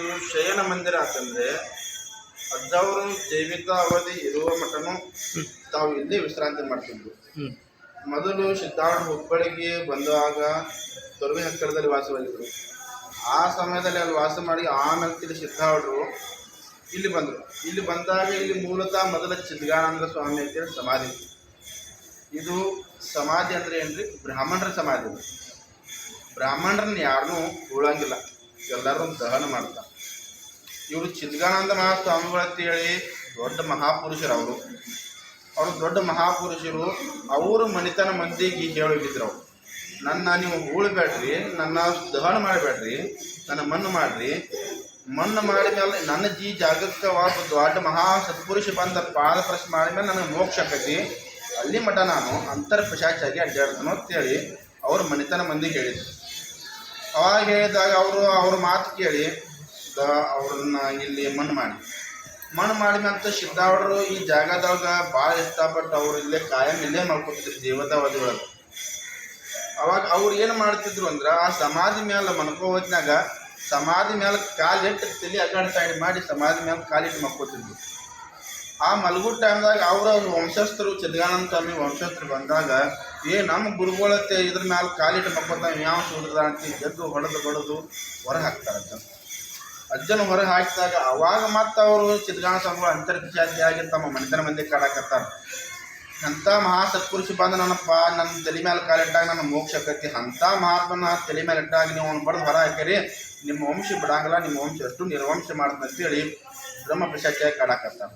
ಇದು ಶಯನ ಮಂದಿರ ಅಂತಂದ್ರೆ ಅಜ್ಜವರು ಜೈವಿಕ ಅವಧಿ ಇರುವ ಮಠನು ತಾವು ಇಲ್ಲಿ ವಿಶ್ರಾಂತಿ ಮಾಡ್ತಿದ್ರು ಮೊದಲು ಸಿದ್ಧಾರ್ಥ ಹುಬ್ಬಳ್ಳಿಗೆ ಬಂದಾಗ ತೊರವಿ ಹತ್ತಿರದಲ್ಲಿ ವಾಸವಾಗಿದ್ರು ಆ ಸಮಯದಲ್ಲಿ ಅಲ್ಲಿ ವಾಸ ಮಾಡಿ ಆಮೇಲೆ ತಿಳಿ ಸಿದ್ಧಾರ್ಡರು ಇಲ್ಲಿ ಬಂದರು. ಇಲ್ಲಿ ಬಂದಾಗ ಇಲ್ಲಿ ಮೂಲತಃ ಮೊದಲ ಚಿದ್ಗಾನಂದ ಸ್ವಾಮಿ ಅಂತೇಳಿ ಸಮಾಧಿ. ಇದು ಸಮಾಧಿ ಅಂದ್ರೆ ಏನ್ರಿ? ಬ್ರಾಹ್ಮಣರ ಸಮಾಧಿ. ಬ್ರಾಹ್ಮಣರನ್ನ ಯಾರನ್ನೂ ಉಳಂಗಿಲ್ಲ. ಎಲ್ಲರೂ ದಹನ ಮಾಡ್ತಾರೆ. ಇವರು ಚಿದ್ಗಾನಂದ ಮಹಾಸ್ವಾಮಿಗಳು ಅಂತೇಳಿ ದೊಡ್ಡ ಮಹಾಪುರುಷರು ಅವರು. ಅವರು ದೊಡ್ಡ ಮಹಾಪುರುಷರು, ಅವರು ಮನಿತನ ಮಂದಿಗೆ ಹೇಳಿದ್ರು ಅವರು. ನನ್ನ ನೀವು ಉಳ್ಬೇಡ್ರಿ, ನನ್ನ ದಹನ ಮಾಡಬೇಡ್ರಿ, ನನ್ನ ಮಣ್ಣು ಮಾಡ್ರಿ. ಮಣ್ಣು ಮಾಡಿದ ಮೇಲೆ ನನ್ನ ಜೀ ಒಬ್ಬ ದೊಡ್ಡ ಮಹಾ ಸತ್ಪುರುಷ ಬಂದ ಪಾದ ಪ್ರಶ್ನೆ ಮಾಡಿದ್ಮೇಲೆ ನನಗೆ ಮೋಕ್ಷ ಆಕೈತಿ. ಅಲ್ಲಿ ಮಠ ನಾನು ಅಂತರ್ ಪಿಶಾಚಾಗಿ ಅಡ್ಡಾಡ್ತಾನೋ ಅಂತೇಳಿ ಅವ್ರ ಮನಿತನ ಮಂದಿಗೆ ಹೇಳಿದ್ರು. ಅವಾಗ ಹೇಳಿದಾಗ ಅವರು ಅವ್ರ ಮಾತು ಕೇಳಿ ಅವ್ರನ್ನ ಇಲ್ಲಿ ಮಣ್ಣು ಮಾಡಿ. ಮಣ್ಣು ಮಾಡಿದಂತ ಸಿದ್ದಾವಡರು ಈ ಜಾಗದಾಗ ಭಾಳ ಇಷ್ಟಪಟ್ಟು ಅವ್ರು ಇಲ್ಲೇ ಕಾಯಂ ಇಲ್ಲೇ ಮಾಡ್ಕೊತಿದ್ರು ದೇವತಾವಧಿ ಒಳಗೆ ಅವಾಗ ಅವ್ರು ಏನು ಮಾಡ್ತಿದ್ರು ಅಂದ್ರೆ ಆ ಸಮಾಧಿ ಮೇಲೆ ಮನ್ಕೋ ಹೊತ್ನಾಗ ಸಮಾಧಿ ಮೇಲೆ ಕಾಲಿಟ್ಟು ತಲೆ ಅಗಾಡ್ ಸೈಡ್ ಮಾಡಿ ಸಮಾಧಿ ಮೇಲೆ ಕಾಲಿಟ್ಟು ಮಲ್ಕೋತಿದ್ರು. ಆ ಮಲಗು ಟೈಮ್ದಾಗ ಅವ್ರ ವಂಶಸ್ಥರು ಚಿದ್ಗಾನಂದ ಸ್ವಾಮಿ ವಂಶಸ್ಥರು ಬಂದಾಗ, ಏ ನಮ್ಮ ಗುರುಗಳತ್ತೆ ಇದ್ರ ಮ್ಯಾಲ ಕಾಲಿಟ್ಟು ಮಕ್ಕೋತಾವ ಯಾವ ಸೂದ್ರದ ಅಂತ? ಜದ್ದು ಹೊಡೆದು ಬಡದು ಹೊರ ಹಾಕ್ತಾರೆ ಅಜ್ಜನ ಹೊರಗೆ ಹೊರ ಹಾಕಿದಾಗ ಅವಾಗ ಮತ್ತೆ ಅವರು ಚಿದ್ಗಾನ ಸ್ವಾಮಿಗಳು ಅಂತರ್ಜಾತಿಯಾಗಿ ತಮ್ಮ ಮನೆತನ ಮಂದಿ ಕಾಡಾಕತ್ತಾರ. ಅಂಥ ಮಹಾ ಸತ್ಪುರುಷ ಬಂದ ನನ್ನಪ್ಪ ನನ್ನ ತಲೆ ಮೇಲೆ ಕಾಲಿಟ್ಟಾಗ ನನ್ನ ಮೋಕ್ಷ ಆಕತಿ. ಅಂಥ ಮಹಾತ್ಮನ ತಲೆ ಮೇಲೆ ಇಟ್ಟಾಗ ನೀವು ಅವ್ನು ಬರೆದು ಹೊರ ಹಾಕಿರಿ ನಿಮ್ಮ ವಂಶ ಬಿಡಂಗಿಲ್ಲ, ನಿಮ್ಮ ವಂಶ ಅಷ್ಟು ನಿರ್ವಂಶ ಮಾಡ್ತಂತ ಅಂತೇಳಿ ಬ್ರಹ್ಮ ಪಿಶಾಚಿಯಾಗಿ ಕಾಡಾಕತ್ತಾರ.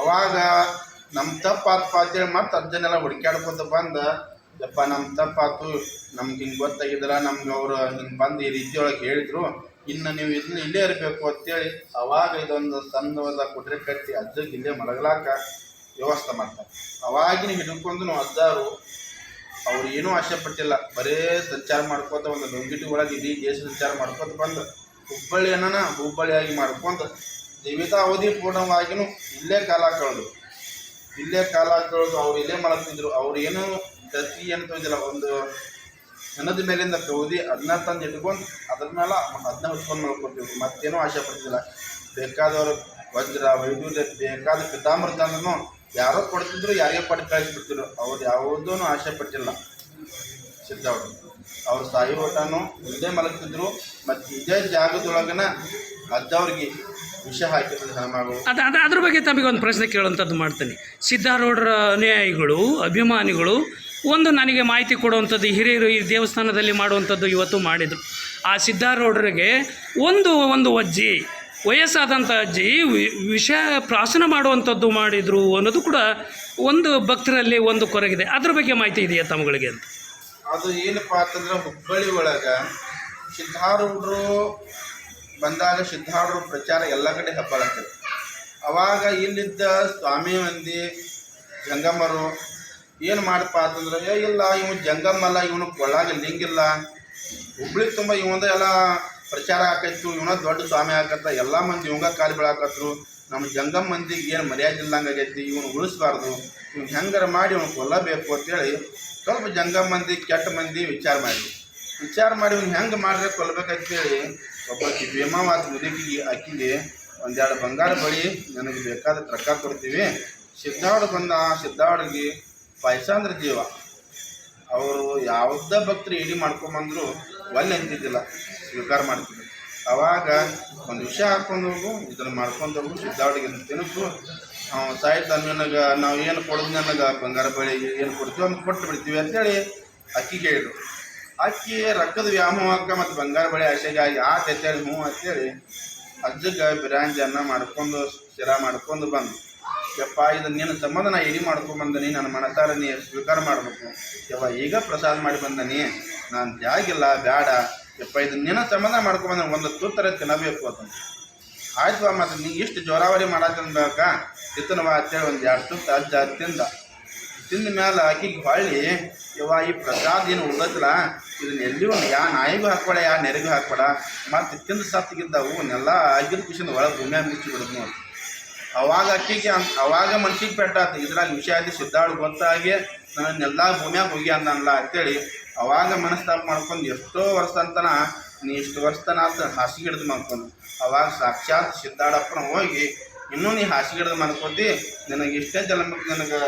ಅವಾಗ ನಮ್ಮ ತಪ್ಪಾತಪ್ಪ ಅಂತೇಳಿ ಮತ್ತೆ ಅಜ್ಜನೆಲ್ಲ ಹುಡುಕ್ಯಾಡ್ಕೊತ ಬಂದ, ಯಪ್ಪ ನಮ್ಮ ತಪ್ಪಾತು, ನಮ್ಗೆ ಹಿಂಗೆ ಗೊತ್ತಾಗಿದ್ರ ನಮ್ಗೆ ಅವರು ಹಿಂಗೆ ಬಂದು ಈ ರೀತಿಯೊಳಗೆ ಹೇಳಿದ್ರು. ಇನ್ನು ನೀವು ಇದನ್ನ ಇಲ್ಲೇ ಇರಬೇಕು ಅಂತೇಳಿ ಅವಾಗ ಇದೊಂದು ಸಣ್ಣವಾದ ಕುದುರೆ ಕಟ್ಟಿ ಅಜ್ಜಗೆ ಇಲ್ಲೇ ಮಲಗಲಾಕ ವ್ಯವಸ್ಥೆ ಮಾಡ್ತಾರೆ. ಅವಾಗಿನ ಹಿಡ್ಕೊಂಡು ಅಜ್ಜಾರು ಅವ್ರು ಏನೂ ಆಸೆ ಪಟ್ಟಿಲ್ಲ. ಬರೇ ಸಂಚಾರ ಮಾಡ್ಕೋತ ಒಂದು ಲೊಂಗಿಟಿ ಒಳಗೆ ಇಡೀ ದೇಶ ಸಂಚಾರ ಮಾಡ್ಕೋತ ಬಂದು ಹುಬ್ಬಳ್ಳಿ ಹುಬ್ಬಳ್ಳಿಯಾಗಿ ಮಾಡ್ಕೊಂತ ಜೀವಿತಾವಧಿ ಪೂರ್ಣವಾಗಿನೂ ಇಲ್ಲೇ ಕಾಲ ಕಳೆದು, ಇಲ್ಲೇ ಕಾಲ ಕಳೆದು ಅವ್ರು ಇಲ್ಲೇ ಮಾಡ್ತಿದ್ರು ಅವ್ರು ಏನೂ ಗತಿ ಅಂತ ಒಂದು ಹೆಣದ ಮೇಲಿಂದ ಕೌದಿ ಅದನ್ನ ತಂದು ಇಟ್ಕೊಂಡು ಅದ್ರ ಮೇಲೆ ಅದನ್ನ ಉತ್ಪನ್ನ ಮಾಡ್ಕೊತೀವಿ ಮತ್ತೇನೂ ಆಶೆ ಪಡ್ತಿಲ್ಲ. ಬೇಕಾದವರು ವಜ್ರ ವೈದ್ಯ ಬೇಕಾದ ಪಿತಾಮೃತ ಅಂದ್ರೂ ಯಾರೋ ಕೊಡ್ತಿದ್ರು, ಯಾರಿಗೆ ಪಟ್ಟು ಕಳಿಸ್ಬಿಡ್ತಿದ್ರು. ಅವ್ರು ಯಾವುದೂ ಆಶೆ ಪಟ್ಟಿಲ್ಲ ಸಿದ್ದವರು ಅವ್ರು ಸಾಯಿ ಊಟನೂ ಇಲ್ಲೇ ಮಲಗ್ತಿದ್ರು. ಮತ್ತು ಇದೇ ಜಾಗದೊಳಗನ ಅದ್ದವ್ರಿಗೆ ವಿಷ ಅದು ಅದು, ಅದ್ರ ಬಗ್ಗೆ ತಮಗೆ ಒಂದು ಪ್ರಶ್ನೆ ಕೇಳುವಂಥದ್ದು ಮಾಡ್ತೀನಿ. ಸಿದ್ಧಾರೂಢರ ಅನುಯಾಯಿಗಳು, ಅಭಿಮಾನಿಗಳು ಒಂದು ನನಗೆ ಮಾಹಿತಿ ಕೊಡುವಂಥದ್ದು, ಹಿರಿಯರು ಈ ದೇವಸ್ಥಾನದಲ್ಲಿ ಮಾಡುವಂಥದ್ದು ಇವತ್ತು ಮಾಡಿದರು. ಆ ಸಿದ್ಧಾರೂಢರಿಗೆ ಒಂದು ಒಂದು ಅಜ್ಜಿ, ವಯಸ್ಸಾದಂಥ ಅಜ್ಜಿ ವಿಷ ಪ್ರಾಶನ ಮಾಡುವಂಥದ್ದು ಮಾಡಿದರು ಅನ್ನೋದು ಕೂಡ ಒಂದು ಭಕ್ತರಲ್ಲಿ ಒಂದು ಕೊರಗಿದೆ. ಅದ್ರ ಬಗ್ಗೆ ಮಾಹಿತಿ ಇದೆಯಾ ತಮ್ಮಗಳಿಗೆ ಅಂತ? ಅದು ಏನಪ್ಪ ಅಂತಂದ್ರೆ ಹುಬ್ಬಳ್ಳಿ ಒಳಗೆ ಸಿದ್ಧಾರೂಢರು ಬಂದಾಗ ಸಿದ್ಧಾರೂಢರು ಪ್ರಚಾರ ಎಲ್ಲ ಕಡೆ ಹಬ್ಬಲಾಗ್ತದೆ ಅವಾಗ ಇಲ್ಲಿದ್ದ ಸ್ವಾಮಿ ಮಂದಿ ಜಂಗಮರು ಏನು ಮಾಡಪ್ಪ ಅಂತಂದ್ರೆ, ಏ ಇಲ್ಲ ಇವ್ ಜಂಗಮಲ್ಲ ಇವನು ಕೊಳ್ಳಾಗ ಲಿಂಗಿಲ್ಲ ಹುಬ್ಳಿ ತುಂಬ ಇವಂದ ಎಲ್ಲ ಪ್ರಚಾರ ಆಕೈತು ಇವನ ದೊಡ್ಡ ಸ್ವಾಮಿ ಆಕತ್ತ, ಎಲ್ಲ ಮಂದಿ ಇವಂಗ ಕಾಲಿ ಬೀಳಾಕತ್ರು. ನಮ್ಮ ಜಂಗಮ್ ಮಂದಿಗೆ ಏನು ಮರ್ಯಾದೆ ಇಲ್ಲಂಗೆ ಇವನು ಉಳಿಸ್ಬಾರ್ದು. ಇವ್ನು ಹೆಂಗಾರ ಮಾಡಿ ಇವ್ನು ಕೊಲ್ಲಬೇಕು ಅಂತೇಳಿ ಸ್ವಲ್ಪ ಜಂಗಮ್ ಮಂದಿ, ಕೆಟ್ಟ ಮಂದಿ ವಿಚಾರ ಮಾಡಿ. ವಿಚಾರ ಮಾಡಿ ಇವ್ನು ಹೆಂಗೆ ಮಾಡ್ರೆ ಕೊಲ್ಲಬೇಕಂತೇಳಿ ಒಬ್ಬ ಭೀಮಾವಾದ ಮುದುಕಿಗೆ ಆಕಿಗೆ ಒಂದೆರಡು ಬಂಗಾರ ಬಳಿ, ನನಗೆ ಬೇಕಾದ ಟ್ರಕ್ಕ ಕೊಡ್ತೀವಿ. ಸಿದ್ಧಾವಡ ಬಂದ ಸಿದ್ಧಾವಡಿಗೆ ಪಾಯಸ ಅಂದ್ರೆ ಜೀವ. ಅವರು ಯಾವುದೇ ಭಕ್ತರು ಇಡಿ ಮಾಡ್ಕೊಂಬಂದ್ರು ಒಲ್ಲೆ ಅಂತಿದ್ದಿಲ್ಲ, ಸ್ವೀಕಾರ ಮಾಡ್ತಿದ್ರು. ಅವಾಗ ಒಂದು ವಿಷಯ ಹಾಕ್ಕೊಂಡು ಹೋಗು, ಇದನ್ನು ಮಾಡ್ಕೊಂಡು ಹೋಗು ಸಿದ್ಧಾವಡಿಗೆ ತಿನ್ನಿಸು. ಸಾಯ್ತ ನನಗೆ ನಾವು ಏನು ಕೊಡೋದು ನನಗೆ ಬಂಗಾರ ಬಳಿ ಏನು ಕೊಡ್ತೀವಿ ಅಂತ ಕೊಟ್ಟು ಬಿಡ್ತೀವಿ ಅಂತೇಳಿ ಅಕ್ಕಿ ಕೇಳಿದ್ರು. ಅಕ್ಕಿ ರೊಕ್ಕದ ವ್ಯಾಮೋಹಕ್ಕೆ ಮತ್ತು ಬಂಗಾರ ಬಳಿ ಆಸೆಗಾಗಿ ಆತ ಅಂತೇಳಿ ಹ್ಞೂ ಅಂತೇಳಿ ಅಜ್ಜಗೆ ಬಿರಾಂಜಿ ಅನ್ನ ಮಾಡ್ಕೊಂಡು, ಶಿರಾ ಮಾಡ್ಕೊಂಡು ಬಂದು. ಯಪ್ಪ, ಇದು ನಿನ್ನ ಸಂಬಂಧ ನಾ ಎಡಿ ಮಾಡ್ಕೊಂಬಂದನಿ, ನನ್ನ ಮನಸಾರ ನೀ ಸ್ವೀಕಾರ ಮಾಡಬೇಕು. ಯವ್ವ ಈಗ ಪ್ರಸಾದ ಮಾಡಿ ಬಂದನಿ, ನಾನು ಜಾಗಿಲ್ಲ ಬೇಡ ಯಪ್ಪ, ಇದು ನಿನ್ನ ಸಂಬಂಧ ಮಾಡ್ಕೊಂಬಂದ ಒಂದು ತುತ್ತರ ತಿನ್ನಬೇಕು ಅಂತ ಆಯ್ತು ಮತ್ತು ನೀ ಇಷ್ಟು ಜೋರಾವರಿ ಮಾಡತ್ತನ್ಬೇಕ ತಿತ್ತನವ ಅಂತೇಳಿ ಒಂದು ಎರಡು ತುತ್ತು ಅಜ್ಜ ತಿಂದ. ತಿಂದ ಮೇಲೆ ಆಕಿಗೆ ಹೊಳ್ಳಿ, ಯವ್ವ, ಈ ಪ್ರಸಾದ ಏನು ಉಳ್ದತ್ತಲ್ಲ ಇದನ್ನ ಎಲ್ಲಿಯೂ ಯಾ ನಾಯಿಗೂ ಹಾಕ್ಬೇಡ, ಯಾ ನೆರಿಗೂ ಹಾಕ್ಬೇಡ. ಮತ್ತು ತಿಂದು ಸತ್ತಿಗಿದ್ದವು ಅವನ್ನೆಲ್ಲ ಆಗಿದ ಖುಷಿಯಿಂದ ಒಳಗೆ ಭೂಮಿಯಾಗ ಮುಚ್ಚಿ ಬಿಡೋದು ನೋಡಿ. ಅವಾಗ ಅಕ್ಕಿಗೆ ಅವಾಗ ಮನ್ಸಿಗೆ ಪೆಟ್ಟಾತು ಇದ್ರಾಗ ವಿಷಯ ಆಯ್ತು ಸಿದ್ಧಾಳು ಗೊತ್ತಾಗಿ ನನ್ನೆಲ್ಲ ಭೂಮಿಯಾಗ ಹೋಗಿ ಅಂದನಲ್ಲ ಅಂತೇಳಿ ಅವಾಗ ಮನಸ್ತಾಪ ಮಾಡ್ಕೊಂಡು ಎಷ್ಟೋ ವರ್ಷ ಅಂತನ ನೀ ಇಷ್ಟು ವರ್ಷ ತನ ಹಾಸಿಗೆ ಹಿಡಿದು ಮಾಡ್ಕೊಂಡು ಅವಾಗ ಸಾಕ್ಷಾತ್ ಸಿದ್ದಾಡಪ್ಪನ ಹೋಗಿ, ಇನ್ನೂ ನೀ ಹಾಸಿಗೆ ಮಾಡ್ಕೋತಿ ನಿನಗೆ ಇಷ್ಟೇ ಜನ್ಮಕ್ಕೆ ನನಗೆ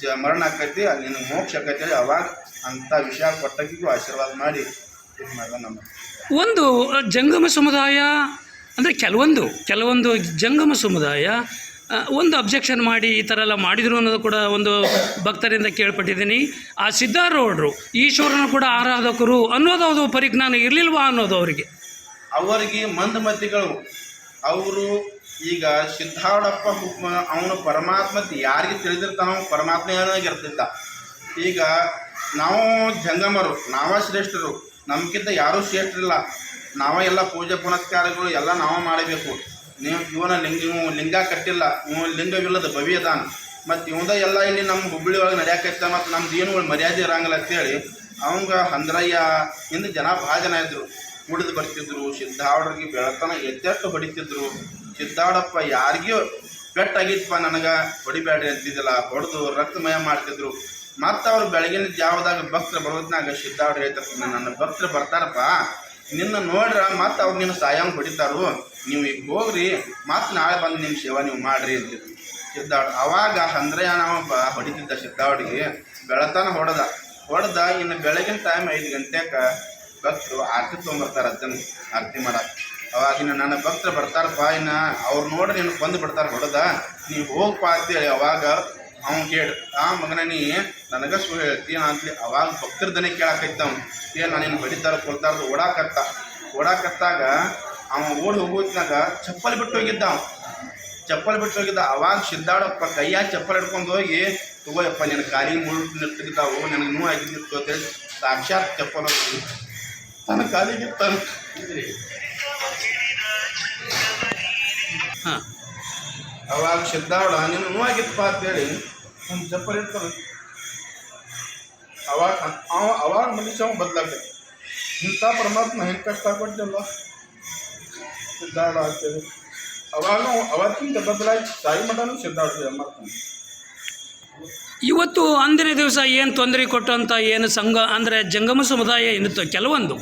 ಜ, ಮರಣ ಆಕೈತಿ, ಅಲ್ಲಿ ನಿನಗೆ ಮೋಕ್ಷ ಆಕೈತಿ ಅವಾಗ ಅಂಥ ವಿಷಯ ಕೊಟ್ಟಕ್ಕಿಗೂ ಆಶೀರ್ವಾದ ಮಾಡಿ. ಇದು ಮಾಡಿದ ನಮ್ಮ ಒಂದು ಜಂಗಮ ಸಮುದಾಯ ಅಂದರೆ ಕೆಲವೊಂದು ಕೆಲವೊಂದು ಜಂಗಮ ಸಮುದಾಯ ಒಂದು ಅಬ್ಜೆಕ್ಷನ್ ಮಾಡಿ ಈ ಥರ ಎಲ್ಲ ಮಾಡಿದರು ಅನ್ನೋದು ಕೂಡ ಒಂದು ಭಕ್ತರಿಂದ ಕೇಳ್ಪಟ್ಟಿದ್ದೀನಿ. ಆ ಸಿದ್ಧಾರೂಢರು ಈಶ್ವರನ ಕೂಡ ಆರಾಧಕರು ಅನ್ನೋದು ಅದು ಪರಿಜ್ಞಾನ ಇರಲಿಲ್ವಾ ಅನ್ನೋದು ಅವರಿಗೆ? ಅವರಿಗೆ ಮಂದಮತಿಗಳು ಅವರು ಈಗ ಸಿದ್ಧಾರೂಢಪ್ಪ ಹುಕ್ಮ, ಅವನು ಪರಮಾತ್ಮ ಯಾರಿಗೆ ತಿಳಿದಿರ್ತಾನೋ ಪರಮಾತ್ಮ ಏನಾಗಿರ್ತಿದ್ದ ಈಗ ನಾವು ಜಂಗಮರು ನಾವ ಶ್ರೇಷ್ಠರು ನಮಗಿಂತ ಯಾರೂ ಶ್ರೇಷ್ಠರಿಲ್ಲ. ನಾವ ಎಲ್ಲ ಪೂಜೆ ಪುನಸ್ಕಾರಗಳು ಎಲ್ಲ ನಾವೇ ಮಾಡಬೇಕು. ನೀವು ಇವನ ಲಿಂಗ ನೀವು ಲಿಂಗ ಕಟ್ಟಿಲ್ಲ, ಇವ ಲಿಂಗವಿಲ್ಲದ ಭವ್ಯದಾನ ಮತ್ತು ಇವಂದ ಎಲ್ಲ ಇಲ್ಲಿ ನಮ್ಮ ಹುಬ್ಬಳ್ಳಿ ಒಳಗೆ ನಡೆಯಾಕೈತ ಮತ್ತು ನಮ್ದು ಏನು ಮರ್ಯಾದೆ ಇರಂಗಿಲ್ಲ ಅಂತೇಳಿ ಅವಂಗ ಹಂದ್ರಯ್ಯ ಇಂದ ಜನ ಭಾಳ ಜನ ಇದ್ರು. ಕುಡಿದು ಬರ್ತಿದ್ರು, ಸಿದ್ದಾವಡ್ರಿಗೆ ಬೆಳತನ ಎತ್ತೆಟ್ಟು ಹೊಡಿತಿದ್ರು. ಸಿದ್ದಾವಡಪ್ಪ ಯಾರಿಗೂ ಪೆಟ್ಟಾಗಿತ್ತಪ್ಪ ನನಗೆ ಹೊಡಿಬೇಡ್ರಿ ಅಂತಿದ್ದಿಲ್ಲ, ಹೊಡೆದು ರಕ್ತಮಯ ಮಾಡ್ತಿದ್ರು. ಮತ್ತು ಅವ್ರು ಬೆಳಗಿನ ಜಾವದಾಗ ಭಕ್ತರು ಬರೋದ್ನಾಗ ಸಿದ್ದಾವಡ್ರಿ ಹೇಳ್ತಾರೆ ನನ್ನ ಭಕ್ತರು ಬರ್ತಾರಪ್ಪ. ನಿನ್ನ ನೋಡ್ರ ಮತ್ತು ಅವ್ರು ನಿನ್ನ ಸಾಯಂಗ್ ಹೊಡಿತಾರು. ನೀವು ಈಗ ಹೋಗ್ರಿ, ಮತ್ತು ನಾಳೆ ಬಂದು ನಿಮ್ಮ ಸೇವಾ ನೀವು ಮಾಡ್ರಿ ಅಂತಿದ್ರು ಸಿದ್ದಾವಡ್ ಅವಾಗ ನಾವು ಹೊಡಿತಿದ್ದ ಸಿದ್ಧಾವಡಿಗೆ ಬೆಳತನ ಹೊಡೆದ. ಹೊಡೆದ ಇನ್ನು ಬೆಳಗಿನ ಟೈಮ್ ಐದು ಗಂಟೆಗೆ ಭಕ್ತರು ಆರತಿ ತೊಗೊಂಬರ್ತಾರೆ ಅಜ್ಜನ ಆರತಿ ಮಾಡಕ್ಕೆ ಅವಾಗ ಇನ್ನು ನನ್ನ ಭಕ್ತರು ಬರ್ತಾರಪ್ಪ, ಇನ್ನು ಅವ್ರು ನೋಡಿ ನಿನ್ನ ಬಂದು ಬಿಡ್ತಾರೆ ಹೊಡೆದ. ನೀವು ಹೋಗಪ್ಪ ಅಂತೇಳಿ ಅವಾಗ ಅವ್ನು ಕೇಳಿ ಆ ಮಗನನಿ ನನಗೆ ಸು ಹೇಳ್ತಿ ಅಂತಲಿ ಅವಾಗ ಭಕ್ತರ ದನಿ ಕೇಳಾಕೈತ ಅವ್ನು. ಏನು ನಾನೇನು ಹೊಡಿತಾರ ಕೊಲ್ತಾರ ಓಡಾಕತ್ತ. ಓಡಾಕತ್ತಾಗ ಅವ ಓಡಿ ಹೋಗೋತ್ನಾಗ ಚಪ್ಪಲಿ ಬಿಟ್ಟು ಹೋಗಿದ್ದ ಅವ್ನು. ಚಪ್ಪಲ್ ಬಿಟ್ಟು ಹೋಗಿದ್ದ ಅವಾಗ ಸಿದ್ದಾಡಪ್ಪ ಕೈಯಾಗ ಚಪ್ಪಲ್ ಹಿಡ್ಕೊಂಡು ಹೋಗಿ ತಗೋಯಪ್ಪ ನಿನ್ನ ಕಾಲಿಗೆ ಮುಳ್ಳು ನಿಟ್ಟಿದ್ದಾವು ನನಗೆ ನೋವು ಆಗಿದ್ದಿತ್ತು ಅಂತೇಳಿ ಸಾಕ್ಷಾತ್ ಚಪ್ಪಲ್ ಹೋಗಿ ತನ್ನ ಕಾಲಿಗೆ ತನ್ನ ಹಾಂ. ಅವಾಗ ಸಿದ್ದಾವಡ ನಿನ್ನ ನೋವಾಗಿತ್ತಪ್ಪ ಅಂತೇಳಿ ಒಂದು ಚಪ್ಪಲ್ ಇರ್ತಾರೆ ಅವಾಗ ಅವ, ಅವಾಗ ಮನುಷ್ಯ ಬದಲಾಗ್ತದೆ ಇಂಥ ಪರಮಾತ್ಮ ಹೆಂಗೆ ಕಷ್ಟ ಕೊಟ್ಟಿಲ್ಲ? ಸಿದ್ಧಾಳ ಆಗ್ತೇವೆ ಅವಾಗ ಅವ- ಅವತ್ತಿಂದ ಬದಲಾಗಿ ತಾಯಿ ಮಠನೂ ಸಿದ್ದಾಡ ಮಾಡ್ತಾನೆ? ಇವತ್ತು ಅಂದಿನ ದಿವಸ ಏನು ತೊಂದರೆ ಕೊಟ್ಟಂಥ ಏನು ಸಂಘ ಅಂದರೆ ಜಂಗಮ ಸಮುದಾಯ ಏನಿತ್ತು ಕೆಲವೊಂದು.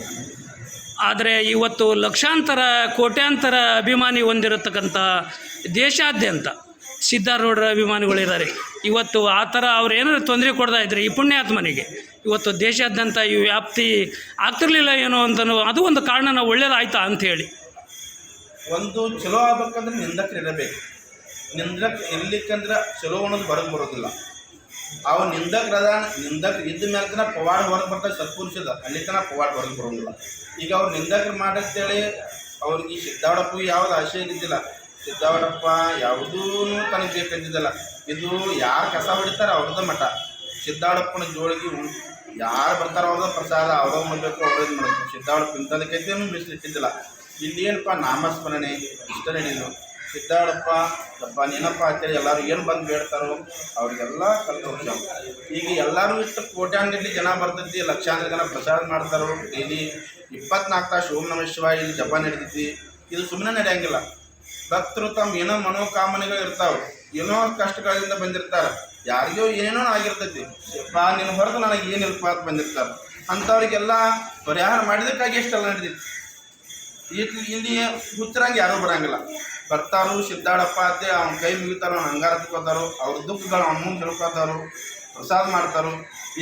ಆದರೆ ಇವತ್ತು ಲಕ್ಷಾಂತರ, ಕೋಟ್ಯಾಂತರ ಅಭಿಮಾನಿ ಹೊಂದಿರತಕ್ಕಂಥ ದೇಶಾದ್ಯಂತ ಸಿದ್ಧಾರೂಢರ ಅಭಿಮಾನಿಗಳಿದ್ದಾರೆ. ಇವತ್ತು ಆ ಥರ ಅವ್ರು ಏನಾದ್ರು ತೊಂದರೆ ಕೊಡ್ತಾ ಇದ್ದರೆ ಈ ಪುಣ್ಯಾತ್ಮನಿಗೆ, ಇವತ್ತು ದೇಶಾದ್ಯಂತ ಈ ವ್ಯಾಪ್ತಿ ಆಗ್ತಿರ್ಲಿಲ್ಲ ಏನೋ ಅಂತನೋ, ಅದು ಒಂದು ಕಾರಣನ ಒಳ್ಳೇದಾಯ್ತಾ ಅಂಥೇಳಿ ಒಂದು ಚಲೋ ಆಗ್ಬೇಕಂದ್ರೆ ನಿಂದಕ್ಕೆ ಇರಬೇಕು ನಿಂದಕ್ಕೆ ಇರ್ಲಿಕ್ಕಂದ್ರೆ ಚಲೋ ಅನ್ನೋದು ಬರೋದು ಬರೋದಿಲ್ಲ. ಅವ ನಿಂದಕ್ರ ಅದ ನಿಂದಕ್ ಇದ್ದ ಮೇಲೆ ಪವಾಡ ಹೊರಗೆ ಬರ್ತಾರೆ ಸತ್ಪುರುಷದ ಅಲ್ಲಿ ತನ ಪವಾಡ ಹೊರಗೆ ಬರೋಂಗಿಲ್ಲ. ಈಗ ಅವ್ರು ನಿಂದಕ್ರು ಮಾಡಂತೇಳಿ ಅವ್ರಿಗೆ ಸಿದ್ದಾವಡಪ್ಪ ಯಾವ್ದು ಆಶೆ ಇದ್ದಿಲ್ಲ ಸಿದ್ದಾವಡಪ್ಪ ಯಾವುದೂ ತನಗೆ ಬೇಕಂತಿದ್ದಿಲ್ಲ. ಇದು ಯಾರು ಕಸ ಹೊಡಿತಾರೆ ಅವ್ರದ್ದು ಮಠ. ಸಿದ್ದಾವಡಪ್ಪನ ಜೋಳಿಗೆ ಯಾರು ಬರ್ತಾರೋ ಅವ್ರದ ಪ್ರಸಾದ ಅವ್ರ ಮಾಡಬೇಕು, ಅವ್ರದ್ದು ಮಾಡಬೇಕು. ಸಿದ್ದಾವಡಪ್ಪ ಇಂಥದಕ್ಕೈತೆ ಬಿಸಿಲಿಟ್ಟಿದ್ದಿಲ್ಲ ಇಲ್ಲಿ ಏನಪ್ಪ ನಾಮಸ್ಮರಣೆ ಇಷ್ಟ ನಡೆಯುದು ಸಿದ್ದಾಳಪ್ಪ ಅಪ್ಪ ನೀನಪ್ಪ ಅಂತೇಳಿ ಎಲ್ಲರೂ ಏನು ಬಂದು ಬೇಡ್ತಾರೋ ಅವ್ರಿಗೆಲ್ಲ ಕಲ್ತು ಈಗ ಎಲ್ಲರೂ ಇಷ್ಟು ಕೋಟ್ಯಾಂಗಟ್ಲೆ ಜನ ಬರ್ತೈತಿ, ಲಕ್ಷಾಂತರ ಜನ ಪ್ರಸಾದ ಮಾಡ್ತಾರೋ, ಡೈಲಿ ಇಪ್ಪತ್ನಾಲ್ಕು ತಾಸು ಓಂ ನಮ ಶಿವ ಇಲ್ಲಿ ಜಪ ನಡೀತೈತಿ. ಇದು ಸುಮ್ಮನೆ ನಡೆಯಂಗಿಲ್ಲ. ಭಕ್ತರು ತಮ್ಮ ಏನೋ ಮನೋಕಾಮನೆಗಳು ಇರ್ತಾವೆ. ಏನೋ ಕಷ್ಟಗಳಿಂದ ಬಂದಿರ್ತಾರೆ. ಯಾರಿಗೋ ಏನೇನೋ ಆಗಿರ್ತೈತಿ. ಪಾ ನಿನ್ನ ಹೊರತು ನನಗೆ ಏನಿಲ್ಪ ಅಂತ ಬಂದಿರ್ತಾರೆ. ಅಂಥವ್ರಿಗೆಲ್ಲ ಪರಿಹಾರ ಮಾಡಿದಕ್ಕಾಗಿ ಎಷ್ಟೆಲ್ಲ ನಡೆದಿತ್ತು ಇಲ್ಲಿ ಇಲ್ಲಿ ಹುಚ್ಚರಂಗೆ ಯಾರೂ ಬರಂಗಿಲ್ಲ. ಬರ್ತಾರು ಸಿದ್ದಾಡಪ್ಪ ಅತ್ತೆ ಅವ್ನ ಕೈ ಮುಗಿತಾರ, ಹಂಗಾರ ತಿಳ್ಕೊತಾರೋ, ಅವ್ರ ದುಃಖಗಳು ಅವ್ನ ಮುಂದೆ ಹೇಳ್ಕೊತಾರೋ ಪ್ರಸಾದ ಮಾಡ್ತಾರೋ,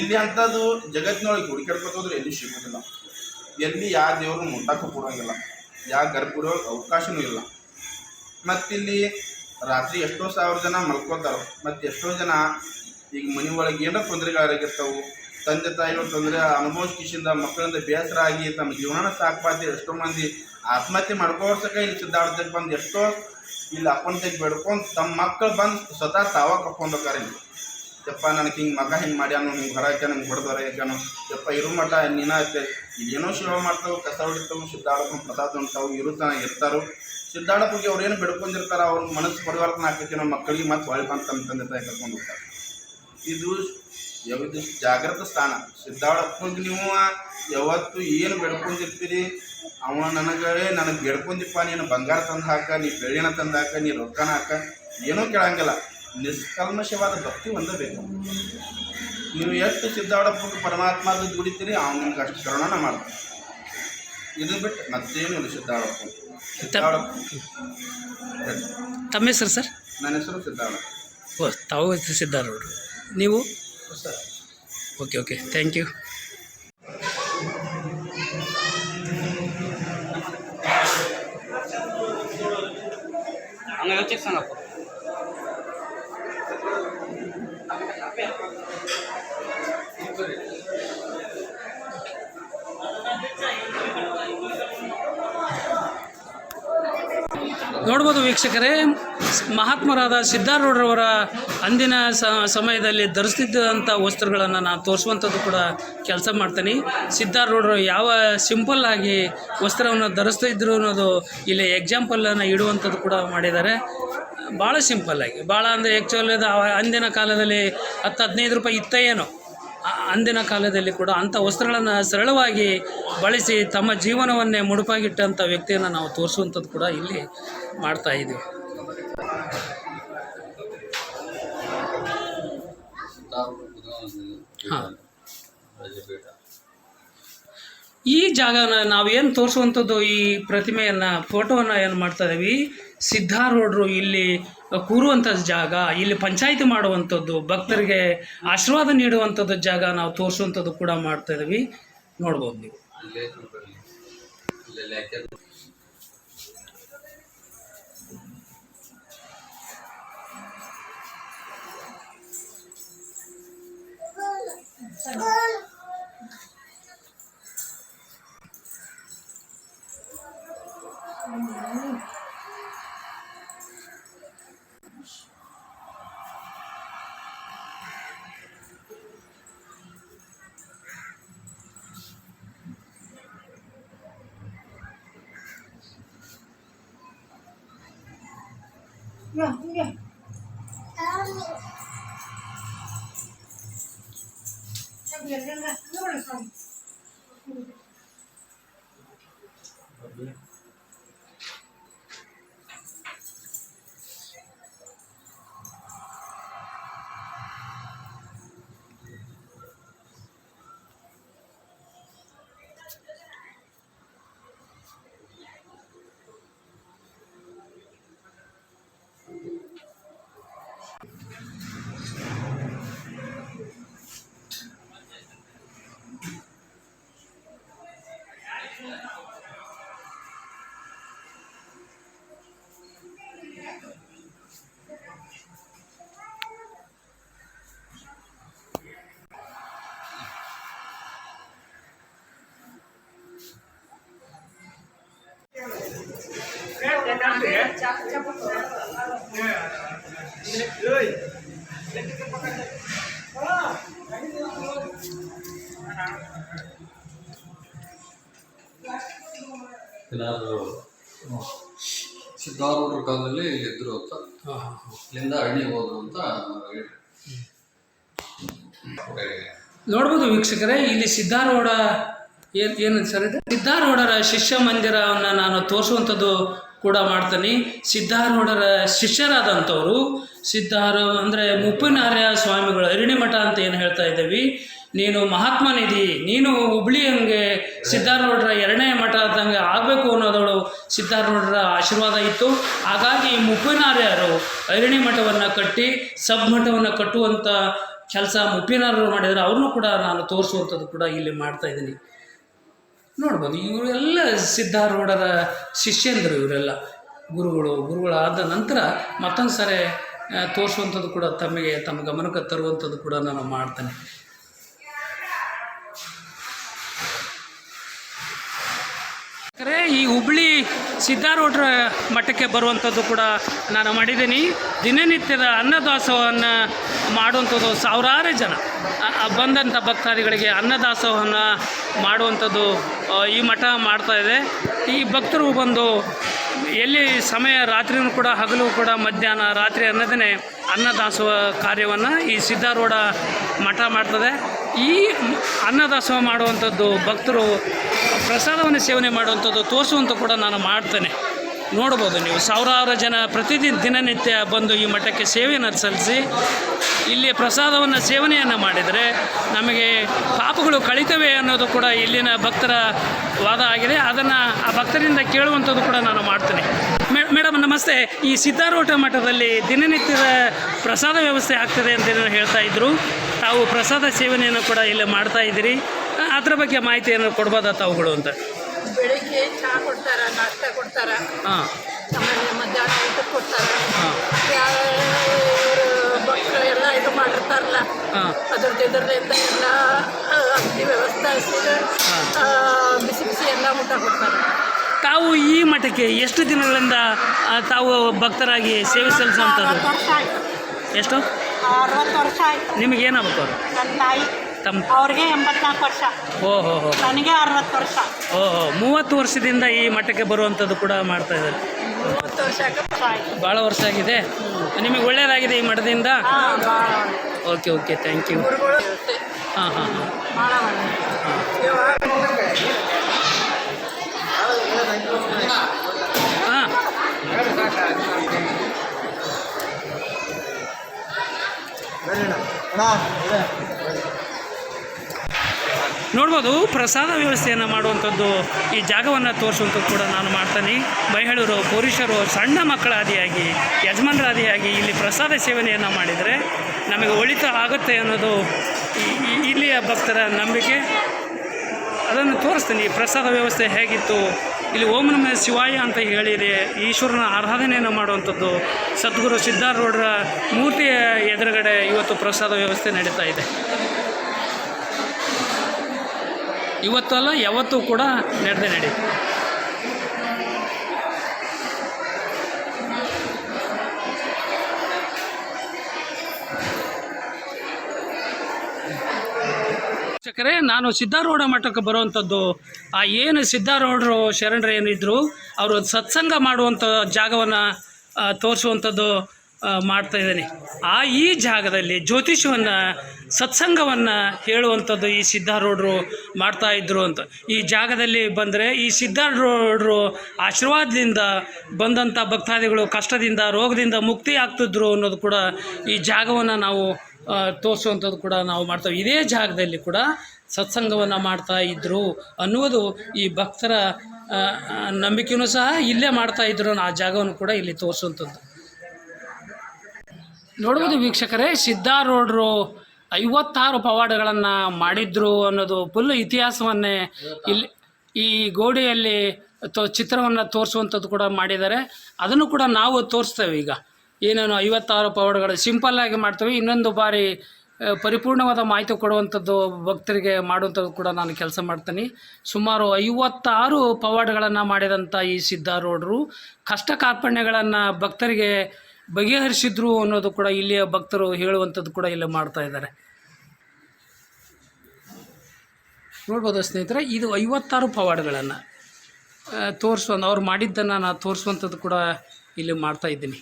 ಇಲ್ಲಿ ಅಂಥದ್ದು ಜಗತ್ತಿನೊಳಗೆ ಹುಡುಕಾಡ್ಕೋತೋದ್ರೆ ಎಲ್ಲಿ ಸಿಗೋದಿಲ್ಲ. ಎಲ್ಲಿ ಯಾವ ದೇವರು ಮುಂಟಾಕ ಕೊಡೋಂಗಿಲ್ಲ. ಯಾವ ಗರ್ಭಗುಡಿ ಅವಕಾಶನೂ ಇಲ್ಲ. ಮತ್ತಿಲ್ಲಿ ರಾತ್ರಿ ಎಷ್ಟೋ ಸಾವಿರ ಜನ ಮಲ್ಕೋತಾರೋ, ಮತ್ತು ಎಷ್ಟೋ ಜನ ಈಗ ಮನೆ ಒಳಗೆ ಏನೋ ತೊಂದರೆಗಳಾಗಿರ್ತಾವೆ ತಂದೆ ತಾಯಿಗಳು ತೊಂದರೆ ಕಿಶಿಂದ ಮಕ್ಕಳಿಂದ ಬೇಸರ ಆಗಿ ತಮ್ಮ ಜೀವನ ಸಾಕ್ಪಾತಿ ಎಷ್ಟೋ ಮಂದಿ ಆತ್ಮಹತ್ಯೆ ಮಾಡ್ಕೋರ್ಸಕ ಇಲ್ಲಿ ಸಿದ್ಧಾರ್ಥಕ್ಕೆ ಬಂದು ಎಷ್ಟೋ ಇಲ್ಲಿ ಅಪ್ಪಂತೆಗೆ ಬೇಡ್ಕೊಂಡು ತಮ್ಮ ಮಕ್ಕಳು ಬಂದು ಸ್ವತಃ ತಾವ ಕರ್ಕೊಂಡು ಹೋಗ್ತಾರೆ ಇಲ್ಲಿ ಯಪ್ಪ, ನನಗೆ ಹಿಂಗೆ ಮಗ ಹಿಂಗೆ ಮಾಡ್ಯಾನು ಹೊರ ಹಾಕ್ಯಾನ ಹಿಂಗೆ ಹೊಡೆದವ್ರ ಯಾಕನು ಯಪ್ಪ, ಇರು ಮಠ, ನೀನ ಐತೆ ಇಲ್ಲೇನೋ ಶಿವ ಮಾಡ್ತಾವೆ, ಕಸ ಹೊಡಿತಾವೆ ಸಿದ್ಧಾರ್ಥ ಪ್ರಸಾದ ಉಂಟಾವು ತನ ಇರ್ತಾರೋ. ಸಿದ್ಧಾರ್ಥಕ್ಕೆ ಅವ್ರು ಏನು ಬಿಡ್ಕೊಂಡಿರ್ತಾರೆ ಅವ್ರ ಮನಸ್ಸು ಪರಿವರ್ತನೆ ಆಗ್ತೈತಿ ನಮ್ಮ ಮಕ್ಕಳಿಗೆ ಮತ್ತೆ ಹೊಳೆ ಬಂದು ತಮ್ಮ ತಂದೆ ತಾಯಿ ಕರ್ಕೊಂಡು ಹೋಗ್ತಾರೆ. ಇದು ಯಾವುದು ಜಾಗ್ರತ ಸ್ಥಾನ. ಸಿದ್ದಾಡಪ್ಪಗೆ ನೀವು ಯಾವತ್ತು ಏನು ಬೆಡ್ಕೊಂಡಿರ್ತೀರಿ? ಅವ ನನಗೆ ನನಗೆ ಬೆಡ್ಕೊಂಡಿಪ್ಪ ನೀನು ಬಂಗಾರ ತಂದು ಹಾಕ ನೀ ಬೆಳ್ಳಿನ ತಂದು ಹಾಕ ನೀ ರೊಕ್ಕನ ಹಾಕ ಏನೂ ಕೇಳಂಗಿಲ್ಲ. ನಿಷ್ಕಲ್ಮಶವಾದ ಭಕ್ತಿ ಒಂದೇ ಬೇಕು. ನೀವು ಎಷ್ಟು ಸಿದ್ದಾಡಪ್ಪಗೆ ಪರಮಾತ್ಮದ ದುಡಿತೀರಿ ಅವ್ನು ನಿಮ್ಗೆ ಅಷ್ಟು ಕರುಣನ ಮಾಡ್ತಾನೆ. ಇದು ಬಿಟ್ಟು ಮತ್ತೇನು ಇಲ್ಲ ಸಿದ್ಧಾವಡಪ್ಪ ಸಿದ್ದಾವಳಪ್ಪ ತಮ್ಮ ಹೆಸರು ಸರ್? ನನ್ನ ಹೆಸರು ಸಿದ್ಧಾವಡಪ್ಪ ಓ ತಾವು ಸಿದ್ಧಾರೂಢರು ನೀವು? Okay okay. ಥ್ಯಾಂಕ್ ಯು ಹಂಗೆ ನೋಡ್ಬೋದು ವೀಕ್ಷಕರೇ. ಮಹಾತ್ಮರಾದ ಸಿದ್ಧಾರೂಢರವರ ಅಂದಿನ ಸಮಯದಲ್ಲಿ ಧರಿಸ್ತಿದ್ದಂಥ ವಸ್ತ್ರಗಳನ್ನು ನಾನು ತೋರಿಸುವಂಥದ್ದು ಕೂಡ ಕೆಲಸ ಮಾಡ್ತೀನಿ. ಸಿದ್ಧಾರೂಢರು ಯಾವ ಸಿಂಪಲ್ ಆಗಿ ವಸ್ತ್ರವನ್ನು ಧರಿಸ್ತಿದ್ರು ಅನ್ನೋದು ಇಲ್ಲಿ ಎಕ್ಸಾಂಪಲನ್ನು ಇಡುವಂಥದ್ದು ಕೂಡ ಮಾಡಿದ್ದಾರೆ. ಭಾಳ ಸಿಂಪಲ್ ಆಗಿ, ಭಾಳ ಅಂದರೆ ಆ್ಯಕ್ಚುಲಿ ಅಂದಿನ ಕಾಲದಲ್ಲಿ ಹತ್ತು ಹದಿನೈದು ರೂಪಾಯಿ ಇತ್ತ ಏನೋ ಅಂದಿನ ಕಾಲದಲ್ಲಿ ಕೂಡ ಅಂಥ ವಸ್ತ್ರಗಳನ್ನು ಸರಳವಾಗಿ ಬಳಸಿ ತಮ್ಮ ಜೀವನವನ್ನೇ ಮುಡುಪಾಗಿಟ್ಟಂಥ ವ್ಯಕ್ತಿಯನ್ನು ನಾವು ತೋರಿಸುವಂಥದ್ದು ಕೂಡ ಇಲ್ಲಿ ಮಾಡ್ತಾ ಇದ್ದೀವಿ. ಹಾಂ. ಈ ಜಾಗನ ನಾವೇನು ತೋರಿಸುವಂಥದ್ದು ಈ ಪ್ರತಿಮೆಯನ್ನು, ಫೋಟೋವನ್ನು ಏನು ಮಾಡ್ತಾ ಇದ್ದೀವಿ ಸಿದ್ಧಾರೂಢರು ಇಲ್ಲಿ ಕೂರುವಂಥ ಜಾಗ, ಇಲ್ಲಿ ಪಂಚಾಯಿತಿ ಮಾಡುವಂಥದ್ದು, ಭಕ್ತರಿಗೆ ಆಶೀರ್ವಾದ ನೀಡುವಂಥದ್ದು ಜಾಗ ನಾವು ತೋರಿಸುವಂಥದ್ದು ಕೂಡ ಮಾಡ್ತಾ ಇದ್ದೀವಿ ನೋಡ್ಬೋದು ನೀವು. Dạ, yeah, yeah. ಏನಾದ್ರು ಸಿದ್ಧಾರೂಢರ ಕಾಲದಲ್ಲಿ ಇಲ್ಲಿದ್ರು ಅಂತ. ಇಲ್ಲಿಂದ ಅರಣಿ ಹೋದ್ರು ಅಂತ ನೋಡ್ಬೋದು ವೀಕ್ಷಕರೇ ಇಲ್ಲಿ ಸಿದ್ಧಾರೂಢ ಏನು ಏನು ಸರ್ ಇದು? ಸಿದ್ಧಾರೂಢರ ಶಿಷ್ಯ ಮಂದಿರವನ್ನು ನಾನು ತೋರಿಸುವಂಥದ್ದು ಕೂಡ ಮಾಡ್ತೀನಿ. ಸಿದ್ಧಾರೂಢರ ಶಿಷ್ಯರಾದಂಥವರು, ಸಿದ್ಧಾರ ಅಂದರೆ ಮುಪ್ಪಿನಾರ್ಯ ಸ್ವಾಮಿಗಳು ಅರಿಣಿಮಠ ಅಂತ ಏನು ಹೇಳ್ತಾ ಇದ್ದೀವಿ? ನೀನು ಮಹಾತ್ಮನಿಧಿ ನೀನು ಹುಬ್ಳಿ ಹಂಗೆ ಸಿದ್ಧಾರೂಢರ ಎರಡನೇ ಮಠ ಆದಂಗೆ ಆಗಬೇಕು ಅನ್ನೋದಳು ಸಿದ್ಧಾರೂಢರ ಆಶೀರ್ವಾದ ಇತ್ತು. ಹಾಗಾಗಿ ಮುಪ್ಪಿನಾರ್ಯರು ಅರಿಣಿ ಮಠವನ್ನು ಕಟ್ಟಿ, ಸಬ್ ಮಠವನ್ನು ಕಟ್ಟುವಂಥ ಕೆಲಸ ಮುಪ್ಪಿನಾರ್ಯರು ಮಾಡಿದರೆ. ಅವ್ರನ್ನೂ ಕೂಡ ನಾನು ತೋರಿಸುವಂಥದ್ದು ಕೂಡ ಇಲ್ಲಿ ಮಾಡ್ತಾ ಇದ್ದೀನಿ. ನೋಡ್ಬೋದು, ಇವರೆಲ್ಲ ಸಿದ್ಧಾರೂಢರ ಶಿಷ್ಯಂದರು ಇವರೆಲ್ಲ. ಗುರುಗಳು ಗುರುಗಳಾದ ನಂತರ ಮತ್ತೊಂದು ಸಾರಿ ತೋರಿಸುವಂಥದ್ದು ಕೂಡ ತಮಗೆ, ತಮ್ಮ ಗಮನಕ್ಕೆ ತರುವಂಥದ್ದು ಕೂಡ ನಾನು ಮಾಡ್ತೇನೆ. ಈ ಹುಬ್ಳಿ ಸಿದ್ಧಾರೂಢರ ಮಠಕ್ಕೆ ಬರುವಂಥದ್ದು ಕೂಡ ನಾನು ಮಾಡಿದ್ದೀನಿ. ದಿನನಿತ್ಯದ ಅನ್ನದಾಸೋಹವನ್ನು ಮಾಡುವಂಥದ್ದು ಸಾವಿರಾರು ಜನ. ಬಂದಂಥ ಭಕ್ತಾದಿಗಳಿಗೆ ಅನ್ನದಾಸೋಹವನ್ನು ಮಾಡುವಂಥದ್ದು ಈ ಮಠ ಮಾಡ್ತಾ ಇದೆ. ಈ ಭಕ್ತರು ಬಂದು ಎಲ್ಲಿ ಸಮಯ ರಾತ್ರಿನೂ ಕೂಡ ಹಗಲು ಕೂಡ ಮಧ್ಯಾಹ್ನ ರಾತ್ರಿ ಅನ್ನೋದನ್ನೇ ಅನ್ನದಾಸೋಹ ಕಾರ್ಯವನ್ನು ಈ ಸಿದ್ಧಾರೂಢ ಮಠ ಮಾಡ್ತದೆ. ಈ ಅನ್ನದಾಸೋಹ ಮಾಡುವಂಥದ್ದು ಭಕ್ತರು ಪ್ರಸಾದವನ್ನು ಸೇವನೆ ಮಾಡುವಂಥದ್ದು ತೋರಿಸುವಂಥ ಕೂಡ ನಾನು ಮಾಡ್ತೇನೆ. ನೋಡ್ಬೋದು ನೀವು. ಸಾವಿರಾರು ಜನ ಪ್ರತಿದಿನ ದಿನನಿತ್ಯ ಬಂದು ಈ ಮಠಕ್ಕೆ ಸೇವೆಯನ್ನು ಸಲ್ಲಿಸಿ ಇಲ್ಲಿ ಪ್ರಸಾದವನ್ನು ಸೇವನೆಯನ್ನು ಮಾಡಿದರೆ ನಮಗೆ ಪಾಪಗಳು ಕಳಿತವೆ ಅನ್ನೋದು ಕೂಡ ಇಲ್ಲಿನ ಭಕ್ತರ ವಾದ ಆಗಿದೆ. ಅದನ್ನು ಆ ಭಕ್ತರಿಂದ ಕೇಳುವಂಥದ್ದು ಕೂಡ ನಾನು ಮಾಡ್ತೀನಿ. ಮೇಡಮ್ ನಮಸ್ತೆ. ಈ ಸಿದ್ಧಾರೂಢ ಮಠದಲ್ಲಿ ದಿನನಿತ್ಯದ ಪ್ರಸಾದ ವ್ಯವಸ್ಥೆ ಆಗ್ತದೆ ಅಂತ ಹೇಳ್ತಾ ಇದ್ದರು ತಾವು ಪ್ರಸಾದ ಸೇವನೆಯನ್ನು ಕೂಡ ಇಲ್ಲಿ ಮಾಡ್ತಾ ಇದ್ದೀರಿ. ಅದರ ಬಗ್ಗೆ ಮಾಹಿತಿಯನ್ನು ಕೊಡ್ಬೋದಾ ತಾವುಗಳು ಅಂತ? ಬೆಳಿಗ್ಗೆ ಚಹಾ ಕೊಡ್ತಾರ ನಾಷ್ಟ ಕೊಡ್ತಾರ. ಹಾಂ. ಆಮೇಲೆ ಮಧ್ಯಾಹ್ನ ಊಟ ಕೊಡ್ತಾರ. ಹಾಂ. ಇವರು ಮಕ್ಕಳು ಎಲ್ಲ ಇದು ಮಾಡಿರ್ತಾರಲ್ಲ ಹಾಂ. ಅದ್ರದ್ದು ಇದರಿಂದ ಎಲ್ಲ ಆ, ವ್ಯವಸ್ಥೆ ಆ, ಬಿಸಿ ಬಿಸಿ ಎಲ್ಲ ಊಟ ಕೊಡ್ತಾರೆ. ತಾವು ಈ ಮಠಕ್ಕೆ ಎಷ್ಟು ದಿನಗಳಿಂದ ಆ, ತಾವು ಭಕ್ತರಾಗಿ ಸೇವೆ ಸಲ್ಲಿಸುವಂಥದ್ದು ಅರವತ್ತು ವರ್ಷ ಆಯ್ತು. ಎಷ್ಟು? ಅರವತ್ತು ವರ್ಷ ಆಯ್ತು. ನಿಮಗೇನಾಗಬೇಕು ಅವರು ನನ್ನ ತಾಯಿ. ತಮ್ಮ ಅವ್ರಿಗೆ ಎಂಬತ್ನಾಲ್ಕು ವರ್ಷ. ಓ ಹೋ ಹೋ. ನನಗೆ ಅರವತ್ತು ವರ್ಷ. ಓ ಹೋ. ಮೂವತ್ತು ವರ್ಷದಿಂದ ಈ ಮಠಕ್ಕೆ ಬರುವಂಥದ್ದು ಕೂಡ ಮಾಡ್ತಾ ಇದ್ದಾರೆ. ಮೂವತ್ತು ವರ್ಷ ಭಾಳ ವರ್ಷ ಆಗಿದೆ. ನಿಮಗೆ ಒಳ್ಳೆಯದಾಗಿದೆ ಈ ಮಠದಿಂದ? ಹಾಂ ಓಕೆ ಓಕೆ. ಥ್ಯಾಂಕ್ ಯು ಹಾಂ ಹಾಂ ಹಾಂ. ಹಾಂ. ನೋಡ್ಬೋದು, ಪ್ರಸಾದ ವ್ಯವಸ್ಥೆಯನ್ನು ಮಾಡುವಂಥದ್ದು ಈ ಜಾಗವನ್ನು ತೋರಿಸುವಂಥದ್ದು ಕೂಡ ನಾನು ಮಾಡ್ತೀನಿ. ಮಹಿಳೆಯರು ಪುರುಷರು ಸಣ್ಣ ಮಕ್ಕಳಾದಿಯಾಗಿ, ಯಜಮಾನರಾದಿಯಾಗಿ ಇಲ್ಲಿ ಪ್ರಸಾದ ಸೇವನೆಯನ್ನು ಮಾಡಿದರೆ ನಮಗೆ ಒಳಿತ ಆಗುತ್ತೆ ಅನ್ನೋದು ಇಲ್ಲಿಯ ಭಕ್ತರ ನಂಬಿಕೆ. ಅದನ್ನು ತೋರಿಸ್ತೀನಿ ಪ್ರಸಾದ ವ್ಯವಸ್ಥೆ ಹೇಗಿತ್ತು, ಇಲ್ಲಿ ಓಂ ನಮ ಶಿವಾಯ ಅಂತ ಹೇಳಿದೆ ಈಶ್ವರನ ಆರಾಧನೆಯನ್ನು ಮಾಡುವಂಥದ್ದು, ಸದ್ಗುರು ಸಿದ್ಧಾರೂಢರ ಮೂರ್ತಿಯ ಎದುರುಗಡೆ ಇವತ್ತು ಪ್ರಸಾದ ವ್ಯವಸ್ಥೆ ನಡೀತಾ ಇದೆ. ಇವತ್ತು ಅಲ್ಲ ಯಾವತ್ತೂ ಕೂಡ ನಡೆದೇ ನಡೀತು ವೀಕ್ಷಕರೇ, ನಾನು ಸಿದ್ಧಾರೂಢ ಮಠಕ್ಕೆ ಬರುವಂಥದ್ದು, ಆ ಏನು ಸಿದ್ಧಾರೂಢರು, ಶರಣರು ಏನಿದ್ರು, ಅವರು ಸತ್ಸಂಗ ಮಾಡುವಂಥ ಜಾಗವನ್ನು ತೋರಿಸುವಂಥದ್ದು ಮಾಡ್ತಾ ಇದ್ದೀನಿ. ಆ ಈ ಜಾಗದಲ್ಲಿ ಜ್ಯೋತಿಷವನ್ನು ಸತ್ಸಂಗವನ್ನು ಹೇಳುವಂಥದ್ದು ಈ ಸಿದ್ಧಾರೂಢರು ಮಾಡ್ತಾ ಇದ್ದರು ಅಂತ. ಈ ಜಾಗದಲ್ಲಿ ಬಂದರೆ ಈ ಸಿದ್ಧಾರೂಢರು ಆಶೀರ್ವಾದದಿಂದ ಬಂದಂಥ ಭಕ್ತಾದಿಗಳು ಕಷ್ಟದಿಂದ, ರೋಗದಿಂದ ಮುಕ್ತಿ ಆಗ್ತಿದ್ರು ಅನ್ನೋದು ಕೂಡ ಈ ಜಾಗವನ್ನು ನಾವು ತೋರಿಸುವಂಥದ್ದು ಕೂಡ ನಾವು ಮಾಡ್ತೇವೆ. ಇದೇ ಜಾಗದಲ್ಲಿ ಕೂಡ ಸತ್ಸಂಗವನ್ನು ಮಾಡ್ತಾ ಇದ್ದರು ಅನ್ನುವುದು ಈ ಭಕ್ತರ ನಂಬಿಕೆಯೂ ಸಹ ಇಲ್ಲೇ ಮಾಡ್ತಾ ಇದ್ದರು ಆ ಜಾಗವನ್ನು ಕೂಡ ಇಲ್ಲಿ ತೋರಿಸುವಂಥದ್ದು. ನೋಡ್ಬೋದು ವೀಕ್ಷಕರೇ ಸಿದ್ಧಾರೂಢರು ಐವತ್ತಾರು ಪವಾಡಗಳನ್ನು ಮಾಡಿದ್ರು ಅನ್ನೋದು ಫುಲ್ ಇತಿಹಾಸವನ್ನೇ ಇಲ್ಲಿ ಈ ಗೋಡೆಯಲ್ಲಿ ತೋ ಚಿತ್ರವನ್ನು ತೋರಿಸುವಂಥದ್ದು ಕೂಡ ಮಾಡಿದ್ದಾರೆ. ಅದನ್ನು ಕೂಡ ನಾವು ತೋರಿಸ್ತೇವೆ ಈಗ. ಏನೇನು ಐವತ್ತಾರು ಪವಾಡಗಳು ಸಿಂಪಲ್ಲಾಗಿ ಮಾಡ್ತೇವೆ. ಇನ್ನೊಂದು ಬಾರಿ ಪರಿಪೂರ್ಣವಾದ ಮಾಹಿತಿ ಕೊಡುವಂಥದ್ದು ಭಕ್ತರಿಗೆ ಮಾಡುವಂಥದ್ದು ಕೂಡ ನಾನು ಕೆಲಸ ಮಾಡ್ತೀನಿ. ಸುಮಾರು ಐವತ್ತಾರು ಪವಾಡಗಳನ್ನು ಮಾಡಿದಂಥ ಈ ಸಿದ್ಧಾರೂಢರು ಕಷ್ಟ ಕಾರ್ಪಣ್ಯಗಳನ್ನು ಭಕ್ತರಿಗೆ ಬಗೆಹರಿಸಿದ್ರು ಅನ್ನೋದು ಕೂಡ ಇಲ್ಲಿಯ ಭಕ್ತರು ಹೇಳುವಂಥದ್ದು ಕೂಡ ಇಲ್ಲಿ ಮಾಡ್ತಾ ಇದ್ದಾರೆ. ನೋಡ್ಬೋದು ಸ್ನೇಹಿತರೆ, ಇದು ಐವತ್ತಾರು ಪವಾಡಗಳನ್ನು ತೋರಿಸುವ ಅವ್ರು ಮಾಡಿದ್ದನ್ನು ನಾನು ತೋರಿಸುವಂಥದ್ದು ಕೂಡ ಇಲ್ಲಿ ಮಾಡ್ತಾ ಇದ್ದೀನಿ.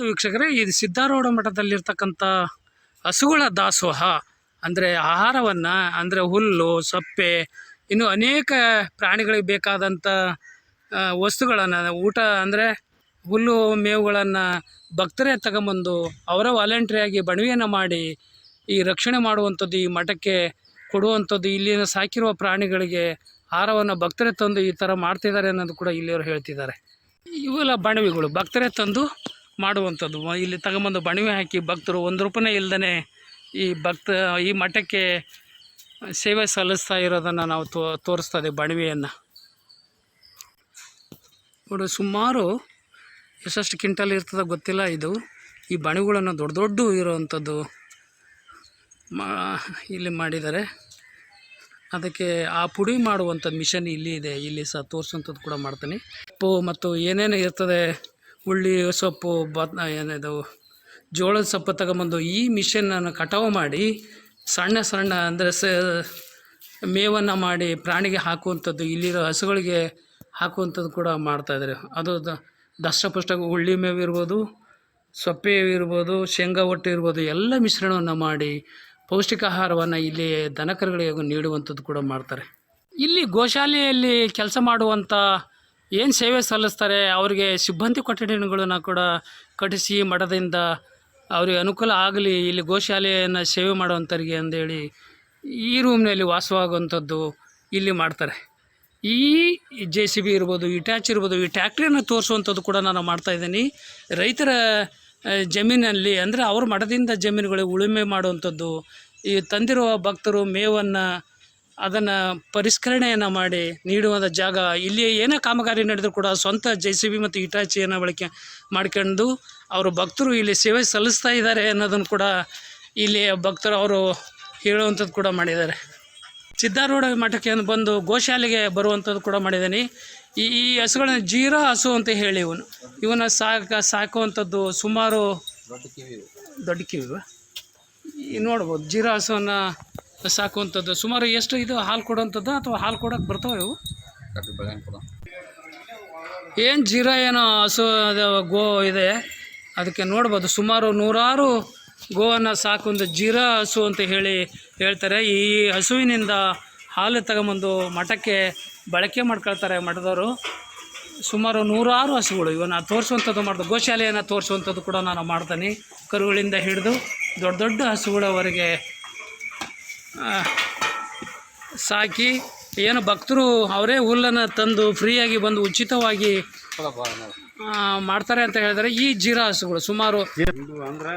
ವೀಕ್ಷಕರೇ ಇದು ಸಿದ್ಧಾರೂಢ ಮಠದಲ್ಲಿರ್ತಕ್ಕಂಥ ಹಸುಗಳ ದಾಸೋಹ ಅಂದರೆ ಆಹಾರವನ್ನು ಅಂದರೆ ಹುಲ್ಲು ಸಪ್ಪೆ ಇನ್ನು ಅನೇಕ ಪ್ರಾಣಿಗಳಿಗೆ ಬೇಕಾದಂಥ ವಸ್ತುಗಳನ್ನು, ಊಟ ಅಂದರೆ ಹುಲ್ಲು, ಮೇವುಗಳನ್ನು ಭಕ್ತರೇ ತಗೊಂಬಂದು ಅವರ ವಾಲಂಟ್ರಿಯಾಗಿ ಬಣವೆಯನ್ನು ಮಾಡಿ ಈ ರಕ್ಷಣೆ ಮಾಡುವಂಥದ್ದು, ಈ ಮಠಕ್ಕೆ ಕೊಡುವಂಥದ್ದು, ಇಲ್ಲಿನ ಸಾಕಿರುವ ಪ್ರಾಣಿಗಳಿಗೆ ಆಹಾರವನ್ನು ಭಕ್ತರೇ ತಂದು ಈ ಥರ ಮಾಡ್ತಿದ್ದಾರೆ ಅನ್ನೋದು ಕೂಡ ಇಲ್ಲಿಯವರು ಹೇಳ್ತಿದ್ದಾರೆ. ಇವೆಲ್ಲ ಬಣವೆಗಳು, ಭಕ್ತರೇ ತಂದು ಮಾಡುವಂಥದ್ದು. ಇಲ್ಲಿ ತಗೊಂಬಂದು ಬಣವೆ ಹಾಕಿ ಭಕ್ತರು ಒಂದು ರೂಪಾಯಿ ಇಲ್ಲದೇ ಈ ಭಕ್ತ, ಈ ಮಠಕ್ಕೆ ಸೇವೆ ಸಲ್ಲಿಸ್ತಾ ಇರೋದನ್ನು ನಾವು ತೋ ತೋರಿಸ್ತಾ ಇದ್ದೀವಿ ಬಣವೆಯನ್ನು. ನೋಡಿ ಸುಮಾರು ಎಷ್ಟೆಷ್ಟು ಕಿಂಟಲ್ ಇರ್ತದೆ ಗೊತ್ತಿಲ್ಲ ಇದು. ಈ ಬಣಿಗಳನ್ನು ದೊಡ್ಡ ದೊಡ್ಡ ಇರೋವಂಥದ್ದು ಮಾ, ಇಲ್ಲಿ ಮಾಡಿದ್ದಾರೆ. ಅದಕ್ಕೆ ಆ ಪುಡಿ ಮಾಡುವಂಥದ್ದು ಮಿಷನ್ ಇಲ್ಲಿ ಇದೆ. ಇಲ್ಲಿ ಸಹ ತೋರಿಸುವಂಥದ್ದು ಕೂಡ ಮಾಡ್ತೀನಿ. ಉಪ್ಪು ಮತ್ತು ಏನೇನು ಇರ್ತದೆ ಹುಳ್ಳಿ ಸೊಪ್ಪು, ಬತ್, ಏನಿದು, ಜೋಳದ ಸೊಪ್ಪು ತಗೊಂಬಂದು ಈ ಮಿಷನನ್ನು ಕಟಾವು ಮಾಡಿ ಸಣ್ಣ ಸಣ್ಣ ಅಂದರೆ ಸ, ಮೇವನ್ನು ಮಾಡಿ ಪ್ರಾಣಿಗೆ ಹಾಕುವಂಥದ್ದು ಇಲ್ಲಿರೋ ಹಸುಗಳಿಗೆ ಹಾಕುವಂಥದ್ದು ಕೂಡ ಮಾಡ್ತಾಯಿದ್ದಾರೆ ಅದು ದಷ್ಟಪುಷ್ಟ ಉಳ್ಳಿ ಮೇವು ಇರ್ಬೋದು, ಸೊಪ್ಪೆ ಇರ್ಬೋದು, ಶೇಂಗಾ ಒಟ್ಟು ಇರ್ಬೋದು, ಎಲ್ಲ ಮಿಶ್ರಣವನ್ನು ಮಾಡಿ ಪೌಷ್ಟಿಕ ಆಹಾರವನ್ನು ಇಲ್ಲಿ ದನಕರುಗಳಿಗೆ ನೀಡುವಂಥದ್ದು ಕೂಡ ಮಾಡ್ತಾರೆ. ಇಲ್ಲಿ ಗೋಶಾಲೆಯಲ್ಲಿ ಕೆಲಸ ಮಾಡುವಂಥ ಏನು ಸೇವೆ ಸಲ್ಲಿಸ್ತಾರೆ, ಅವರಿಗೆ ಸಿಬ್ಬಂದಿ ಕೊಠಡಿಗಳನ್ನು ಕೂಡ ಕಟ್ಟಿಸಿ ಮಠದಿಂದ ಅವರಿಗೆ ಅನುಕೂಲ ಆಗಲಿ, ಇಲ್ಲಿ ಗೋಶಾಲೆಯನ್ನು ಸೇವೆ ಮಾಡುವಂಥವ್ರಿಗೆ ಅಂದೇಳಿ ಈ ರೂಮ್ನಲ್ಲಿ ವಾಸವಾಗುವಂಥದ್ದು ಇಲ್ಲಿ ಮಾಡ್ತಾರೆ. ಈ ಜೆ ಸಿ ಬಿ ಇರ್ಬೋದು ಇಟ್ಯಾಚ್ ಇರ್ಬೋದು, ಈ ಟ್ಯಾಕ್ಟ್ರಿಯನ್ನು ತೋರಿಸುವಂಥದ್ದು ಕೂಡ ನಾನು ಮಾಡ್ತಾ ಇದ್ದೀನಿ. ರೈತರ ಜಮೀನಲ್ಲಿ ಅಂದರೆ ಅವ್ರ ಮಠದಿಂದ ಜಮೀನುಗಳಿಗೆ ಉಳುಮೆ ಮಾಡುವಂಥದ್ದು, ಈ ತಂದಿರುವ ಭಕ್ತರು ಮೇವನ್ನು ಅದನ್ನು ಪರಿಷ್ಕರಣೆಯನ್ನು ಮಾಡಿ ನೀಡುವಂಥ ಜಾಗ, ಇಲ್ಲಿ ಏನೇ ಕಾಮಗಾರಿ ನಡೆದರೂ ಕೂಡ ಸ್ವಂತ ಜೆ ಸಿ ಬಿ ಮತ್ತು ಇಟಾಚಿಯನ್ನು ಬಳಕೆ ಮಾಡ್ಕೊಂಡು ಅವರು ಭಕ್ತರು ಇಲ್ಲಿ ಸೇವೆ ಸಲ್ಲಿಸ್ತಾ ಇದ್ದಾರೆ ಅನ್ನೋದನ್ನು ಕೂಡ ಇಲ್ಲಿ ಭಕ್ತರು ಅವರು ಹೇಳುವಂಥದ್ದು ಕೂಡ ಮಾಡಿದ್ದಾರೆ. ಸಿದ್ಧಾರೂಢ ಮಠಕ್ಕೆ ಬಂದು ಗೋಶಾಲೆಗೆ ಬರುವಂಥದ್ದು ಕೂಡ ಮಾಡಿದ್ದೀನಿ. ಈ ಈ ಹಸುಗಳನ್ನ ಜೀರಾ ಹಸು ಅಂತ ಹೇಳಿ ಇವನು. ಇವನ್ನ ಸಾಕ, ಸಾಕುವಂಥದ್ದು ಸುಮಾರು ದೊಡ್ಡ ಕಿವಿ ಈ ನೋಡ್ಬೋದು, ಜೀರಾ ಹಸುವನ್ನು ಸಾಕುವಂಥದ್ದು. ಸುಮಾರು ಎಷ್ಟು ಇದು ಹಾಲು ಕೊಡುವಂಥದ್ದು ಅಥವಾ ಹಾಲು ಕೊಡೋಕೆ ಬರ್ತಾವೆ ಇವು? ಏನು ಜೀರಾ ಏನೋ ಹಸು ಗೋ ಇದೆ. ಅದಕ್ಕೆ ನೋಡ್ಬೋದು, ಸುಮಾರು ನೂರಾರು ಗೋವನ್ನು ಸಾಕೊಂದು ಜೀರಾ ಹಸು ಅಂತ ಹೇಳಿ ಹೇಳ್ತಾರೆ. ಈ ಹಸುವಿನಿಂದ ಹಾಲು ತಗೊಂಬಂದು ಮಠಕ್ಕೆ ಬಳಕೆ ಮಾಡ್ಕೊಳ್ತಾರೆ ಮಠದವರು. ಸುಮಾರು ನೂರಾರು ಹಸುಗಳು. ಇವನ್ನ ತೋರಿಸುವಂಥದ್ದು ಮಾಡ್ದು. ಗೋಶಾಲೆಯನ್ನು ತೋರಿಸುವಂಥದ್ದು ಕೂಡ ನಾನು ಮಾಡ್ತೀನಿ. ಕರುಗಳಿಂದ ಹಿಡಿದು ದೊಡ್ಡ ದೊಡ್ಡ ಹಸುಗಳವರೆಗೆ ಸಾಕಿ ಏನು ಭಕ್ತರು ಅವರೇ ಹುಲ್ಲನ್ನು ತಂದು ಫ್ರೀಯಾಗಿ ಬಂದು ಉಚಿತವಾಗಿ ಮಾಡ್ತಾರೆ ಅಂತ ಹೇಳಿದರೆ ಈ ಜೀರಾ ಹಸುಗಳು ಸುಮಾರು ಅಂದ್ರೆ